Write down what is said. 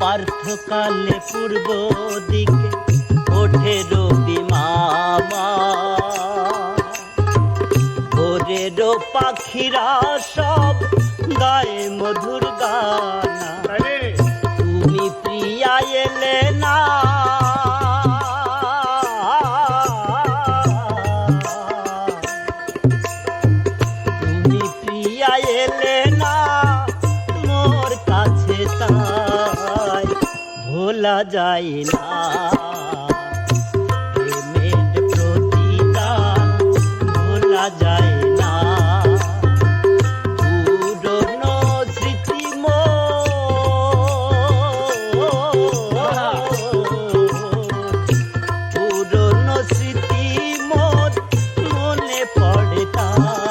পার্থকালে পূর্ব দিকে ওঠে রবি মামা। ভোরের পাখিরা সব গায়ে মধুর গানা। তুমি প্রিয়া এলে না। তুমি প্রিয়া এলে না। মোর কাছে তাই বলা যায় না। প্রেমের প্রতিদান বলা যায় না। পুরনো স্মৃতি পুরনো স্মৃতি মোর মনে পড়ে তার।